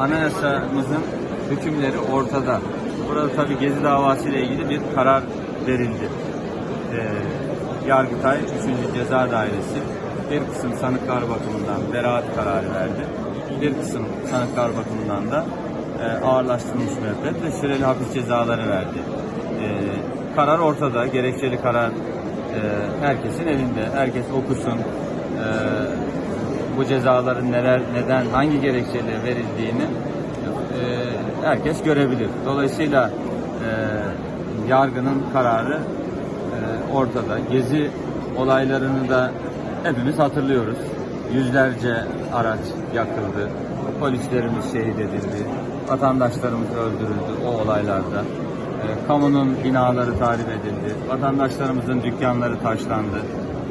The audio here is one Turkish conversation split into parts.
anayasamızın hükümleri ortada. Burada tabii Gezi davası ile ilgili bir karar verildi. Ee, Yargıtay 3. Ceza Dairesi bir kısım sanıklar bakımından beraat kararı verdi. Bir kısım sanıklar bakımından da e, ağırlaştırılmış müebbet ve süreli hapis cezaları verdi. Ee, karar ortada, gerekçeli karar e, herkesin elinde. Herkes okusun. Ee, bu cezaların neler, neden, hangi gerekçeyle verildiğini e, herkes görebilir. Dolayısıyla e, yargının kararı e, ortada. Gezi olaylarını da hepimiz hatırlıyoruz. Yüzlerce araç yakıldı, polislerimiz şehit edildi, vatandaşlarımız öldürüldü o olaylarda. E, kamunun binaları tahrip edildi, vatandaşlarımızın dükkanları taşlandı.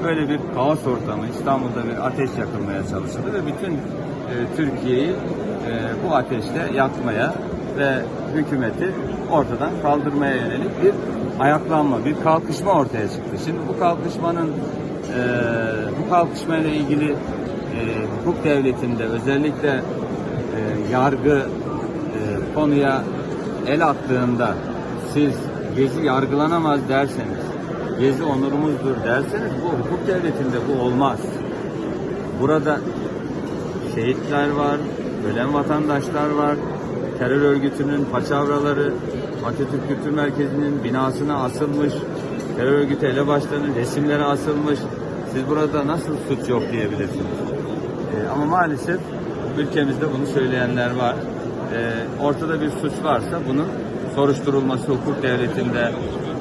Böyle bir kaos ortamı, İstanbul'da bir ateş yakılmaya çalışıldı ve bütün e, Türkiye'yi e, bu ateşle yakmaya ve hükümeti ortadan kaldırmaya yönelik bir ayaklanma, bir kalkışma ortaya çıktı. Şimdi bu kalkışmanın e, bu kalkışmayla ilgili e, hukuk devletinde özellikle e, yargı e, konuya el attığında siz gezi yargılanamaz derseniz, gezi onurumuzdur derseniz bu hukuk devletinde bu olmaz. Burada şehitler var, ölen vatandaşlar var, terör örgütünün paçavraları, Atatürk Kültür Merkezi'nin binasına asılmış, terör örgütü elebaşlarının resimleri asılmış. Siz burada nasıl suç yok diyebilirsiniz. Ee, ama maalesef ülkemizde bunu söyleyenler var. Ee, ortada bir suç varsa bunun soruşturulması hukuk devletinde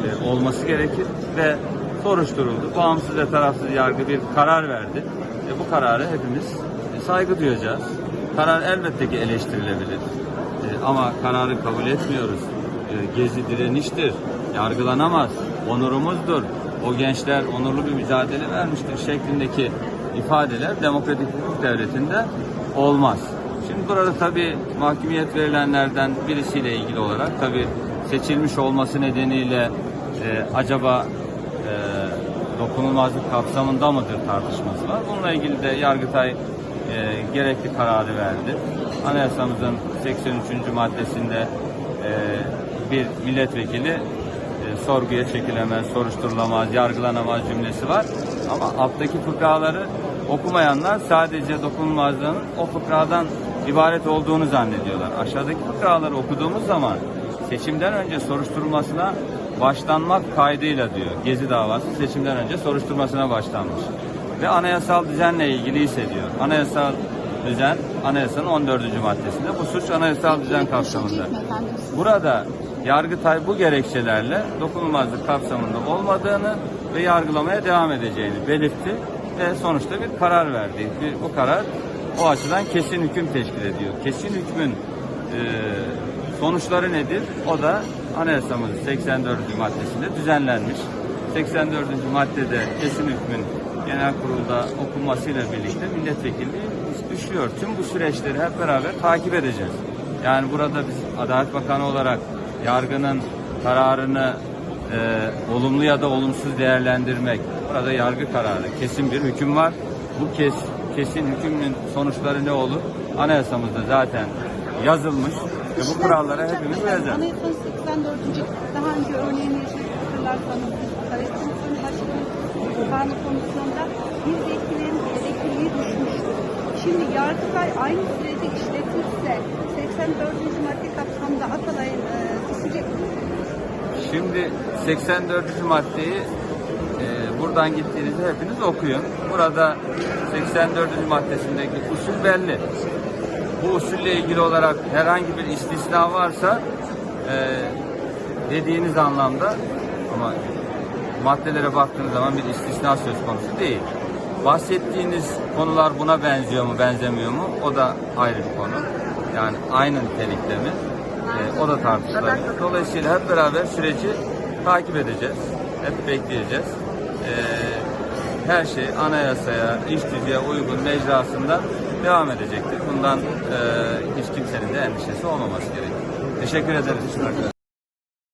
e, olması gerekir ve soruşturuldu. Bağımsız ve tarafsız yargı bir karar verdi. E, bu kararı hepimiz e, saygı duyacağız. Karar elbette ki eleştirilebilir. E, ama kararı kabul etmiyoruz. E, gezi direniştir, yargılanamaz, onurumuzdur. O gençler onurlu bir mücadele vermiştir şeklindeki ifadeler demokratik hukuk devletinde olmaz. Şimdi burada tabii mahkumiyet verilenlerden birisiyle ilgili olarak tabii seçilmiş olması nedeniyle e, acaba e, dokunulmazlık kapsamında mıdır tartışması var. Bununla ilgili de Yargıtay e, gerekli kararı verdi. Anayasamızın 83. maddesinde e, bir milletvekili e, sorguya çekilemez, soruşturulamaz, yargılanamaz cümlesi var. Ama alttaki fıkraları okumayanlar sadece dokunulmazlığın o fıkradan ibaret olduğunu zannediyorlar. Aşağıdaki fıkraları okuduğumuz zaman seçimden önce soruşturulmasına başlanmak kaydıyla diyor. Gezi davası seçimden önce soruşturmasına başlanmış. Ve anayasal düzenle ilgili ise diyor. Anayasal düzen anayasanın 14. maddesinde. Bu suç anayasal düzen kapsamında. Burada Yargıtay bu gerekçelerle dokunulmazlık kapsamında olmadığını ve yargılamaya devam edeceğini belirtti ve sonuçta bir karar verdi. Bir, bu karar o açıdan kesin hüküm teşkil ediyor. Kesin hükmün e, sonuçları nedir? O da anayasamızın 84. maddesinde düzenlenmiş. 84. maddede kesin hükmün genel kurulda okunmasıyla birlikte milletvekilliği düşüyor. Tüm bu süreçleri hep beraber takip edeceğiz. Yani burada biz Adalet Bakanı olarak yargının kararını e, olumlu ya da olumsuz değerlendirmek. Burada yargı kararı, kesin bir hüküm var. Bu kes, kesin hükmün sonuçları ne olur? Anayasamızda zaten yazılmış ve bu kurallara hepimiz uyacağız. Anayasanın 84. daha önce örneğini hatırlarsanız Karayası'nın başkanı kanun komisyonda bir vekilin vekilliği düşmüştü. Şimdi Yargıtay aynı süreci işletirse 84. madde kapsamında Atalay'ın e, düşecek mi? Şimdi 84. maddeyi e, buradan gittiğinizde hepiniz okuyun. Burada 84. maddesindeki usul belli. Bu usulle ilgili olarak herhangi bir istisna varsa e, dediğiniz anlamda ama maddelere baktığınız zaman bir istisna söz konusu değil. Bahsettiğiniz konular buna benziyor mu, benzemiyor mu? O da ayrı bir konu. Yani aynı nitelikte mi? E, o da tartışılabilir. Dolayısıyla hep beraber süreci takip edeceğiz. Hep bekleyeceğiz. E, her şey anayasaya, iş düzeye uygun mecrasında devam edecektir. Bundan e, hiç kimsenin de endişesi olmaması gerekiyor. Teşekkür ederiz.